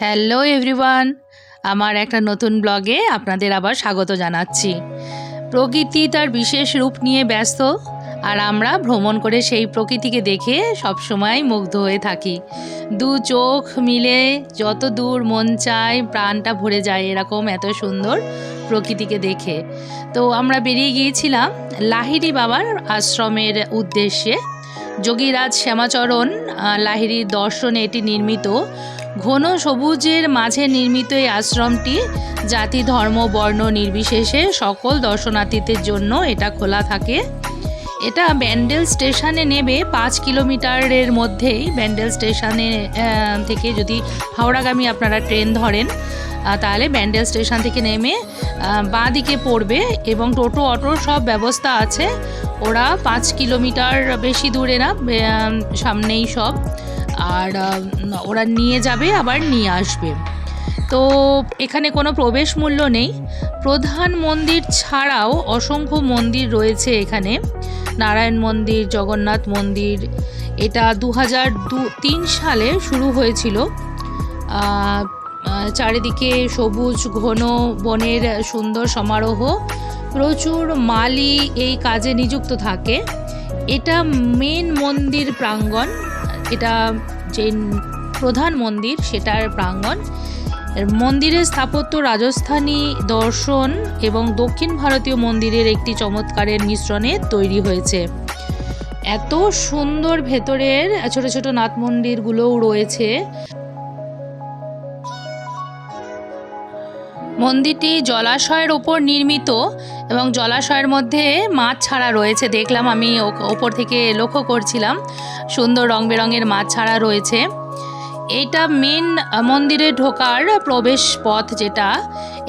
Hello everyone আমার একটা নতুন ব্লগে আপনাদের আবার স্বাগত জানাচ্ছি। প্রকৃতি তার বিশেষ রূপ নিয়ে ব্যস্ত, আর আমরা ভ্রমণ করে সেই প্রকৃতিকে দেখে সবসময় মুগ্ধ হয়ে থাকি। দু চোখ মিলে যত দূর মন চায়, প্রাণটা ভরে যায় এরকম এত সুন্দর প্রকৃতিকে দেখে। তো আমরা বেরিয়ে গিয়েছিলাম লাহিড়ি বাবার আশ্রমের উদ্দেশ্যে। যোগীরাজ শ্যামাচরণ লাহিড়ির দর্শনে এটি নির্মিত ঘন সবুজের মাঝে নির্মিত এই আশ্রমটি জাতি, ধর্ম, বর্ণ নির্বিশেষে সকল দর্শনার্থীদের জন্য এটা খোলা থাকে। এটা ব্যান্ডেল স্টেশনে নেবে পাঁচ কিলোমিটারের মধ্যেই। ব্যান্ডেল স্টেশনে থেকে যদি হাওড়াগামী আপনারা ট্রেন ধরেন তাহলে ব্যান্ডেল স্টেশন থেকে নেমে বাঁ দিকে পড়বে এবং টোটো অটোর সব ব্যবস্থা আছে। ওরা পাঁচ কিলোমিটার বেশি দূরে না সামনেই সব। আর ওরা নিয়ে যাবে, আবার নিয়ে আসবে। তো এখানে কোনো প্রবেশ মূল্য নেই। প্রধান মন্দির ছাড়াও অসংখ্য মন্দির রয়েছে এখানে। নারায়ণ মন্দির, জগন্নাথ মন্দির, এটা দু হাজার তিন সালে শুরু হয়েছিল। চারিদিকে সবুজ ঘন বনের সুন্দর সমারোহ। প্রচুর মালি এই কাজে নিযুক্ত থাকে। এটা মেন মন্দির প্রাঙ্গণ। এটা যে প্রধান মন্দির, সেটার প্রাঙ্গণ। মন্দিরের স্থাপত্য রাজস্থানী দর্শন এবং দক্ষিণ ভারতীয় মন্দিরের একটি চমৎকারের মিশ্রণে তৈরি হয়েছে। এত সুন্দর ভেতরের ছোট ছোট নাট মন্দিরগুলোও রয়েছে। মন্দিরটি জলাশয়ের ওপর নির্মিত। এবং জলাশয়ের মধ্যে মাছ ছাড়া রয়েছে। দেখলাম আমি ওপর থেকে লক্ষ্য করছিলাম, সুন্দর রং বেরঙের মাছ ছাড়া রয়েছে। এইটা মেন মন্দিরে ঢোকার প্রবেশ পথ যেটা,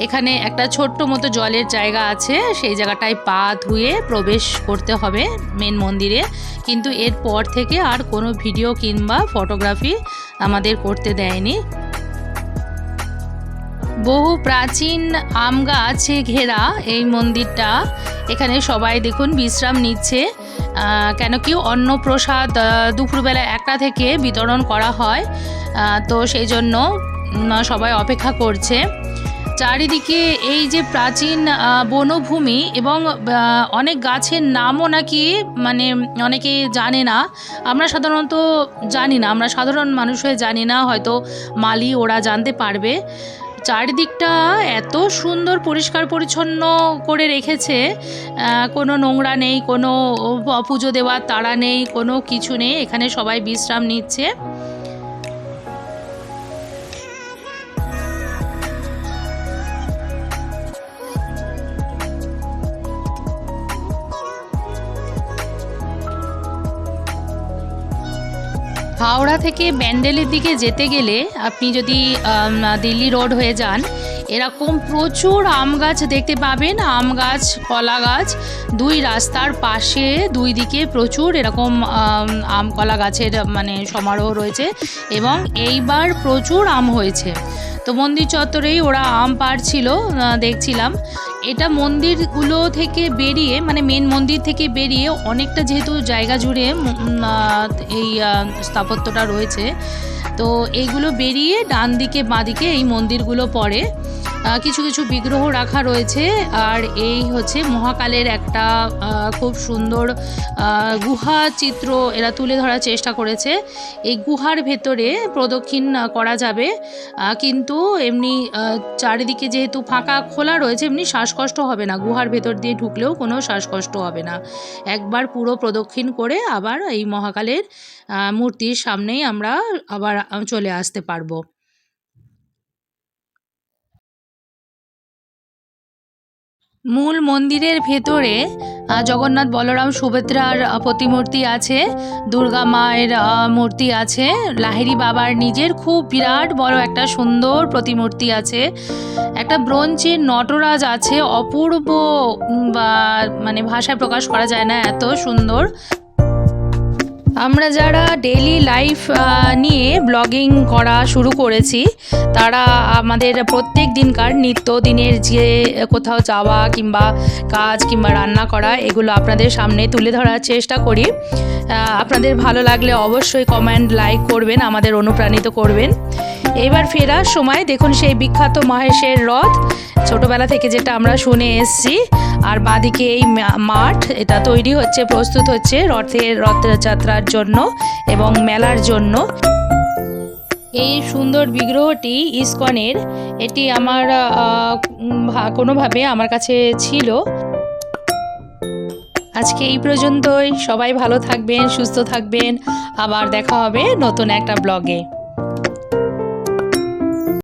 এখানে একটা ছোট্ট মতো জলের জায়গা আছে, সেই জায়গাটায় পা ধুয়ে প্রবেশ করতে হবে মেন মন্দিরে। কিন্তু এরপর থেকে আর কোনো ভিডিও কিংবা ফটোগ্রাফি আমাদের করতে দেয়নি। বহু প্রাচীন আম গাছে ঘেরা এই মন্দিরটা। এখানে সবাই দেখুন বিশ্রাম নিচ্ছে। কেন কি অন্নপ্রসাদ দুপুরবেলা একটা থেকে বিতরণ করা হয়। তো সেই জন্য সবাই অপেক্ষা করছে। চারিদিকে এই যে প্রাচীন বনভূমি এবং অনেক গাছের নামও নাকি মানে অনেকে জানে না। আমরা সাধারণত জানি না, আমরা সাধারণ মানুষ হয়ে জানি না, হয়তো মালি ওরা জানতে পারবে। চারিদিকটা এত সুন্দর, পরিষ্কার, পরিচ্ছন্ন করে রেখেছে। কোনো নোংরা নেই, কোনো পুজো দেওয়ার তাড়া নেই, কোনো কিছু নেই। এখানে সবাই বিশ্রাম নিচ্ছে। হাওড়া থেকে ব্যান্ডেলের দিকে যেতে গেলে আপনি যদি দিল্লি রোড হয়ে যান এরকম প্রচুর আম গাছ দেখতে পাবেন আম গাছ কলা গাছ। দুই রাস্তার পাশে দুই দিকে প্রচুর এরকম আম, কলা গাছের মানে সমারোহ রয়েছে এবং এইবার প্রচুর আম হয়েছে। তো মন্দির চত্বরেই ওরা আম পাড়ছিল দেখছিলাম। এটা মন্দিরগুলো থেকে বেরিয়ে মানে মেন মন্দির থেকে বেরিয়ে অনেকটা যেহেতু জায়গা জুড়ে এই আহ, স্থাপত্যটা রয়েছে। তো এইগুলো বেরিয়ে ডান দিকে বাঁ দিকে এই মন্দিরগুলো পড়ে। কিছু কিছু বিগ্রহ রাখা রয়েছে, আর এই হচ্ছে মহাকালের একটা খুব সুন্দর গুহা চিত্র এরা তুলে ধরার চেষ্টা করেছে। এই গুহার ভেতরে প্রদক্ষিণ করা যাবে কিন্তু এমনি চারিদিকে যেহেতু ফাঁকা খোলা রয়েছে, এমনি শ্বাসকষ্ট হবে না। গুহার ভেতর দিয়ে ঢুকলেও কোনো শ্বাসকষ্ট হবে না। একবার পুরো প্রদক্ষিণ করে আবার এই মহাকালের মূর্তির সামনেই আমরা আবার চলে আসতে পারব। মূল মন্দিরের ভেতরে জগন্নাথ বলরাম সুভদ্রার প্রতিমূর্তি আছে, দুর্গা মায়ের মূর্তি আছে, লাহিড়ি বাবার নিজের খুব বিরাট বড় একটা সুন্দর প্রতিমূর্তি আছে, একটা ব্রোঞ্জের নটরাজ আছে, অপূর্ব বা মানে ভাষায় প্রকাশ করা যায় না এত সুন্দর আমরা যারা ডেলি লাইফ নিয়ে ব্লগিং করা শুরু করেছি, তারা আমাদের প্রত্যেক দিনকার নিত্য দিনের যে কোথাও যাওয়া কিংবা কাজ কিংবা রান্না করা, এগুলো আপনাদের সামনে তুলে ধরার চেষ্টা করি। আপনাদের ভালো লাগলে অবশ্যই কমেন্ট লাইক করবেন, আমাদের অনুপ্রাণিত করবেন। এবার ফেরার সময় দেখুন সেই বিখ্যাত মহেশের রথ। ছোটবেলা থেকে যেটা আমরা শুনে এসছি। আর বাদিকে এই মাঠ, এটা তৈরি হচ্ছে, প্রস্তুত হচ্ছে রথের রথযাত্রার জন্য এবং মেলার জন্য। এই সুন্দর বিগ্রহটি ইস্কনের, এটি আমার কোনোভাবে আমার কাছে ছিল। আজকে এই পর্যন্তই। সবাই ভালো থাকবেন, সুস্থ থাকবেন। আবার দেখা হবে নতুন একটা ব্লগে।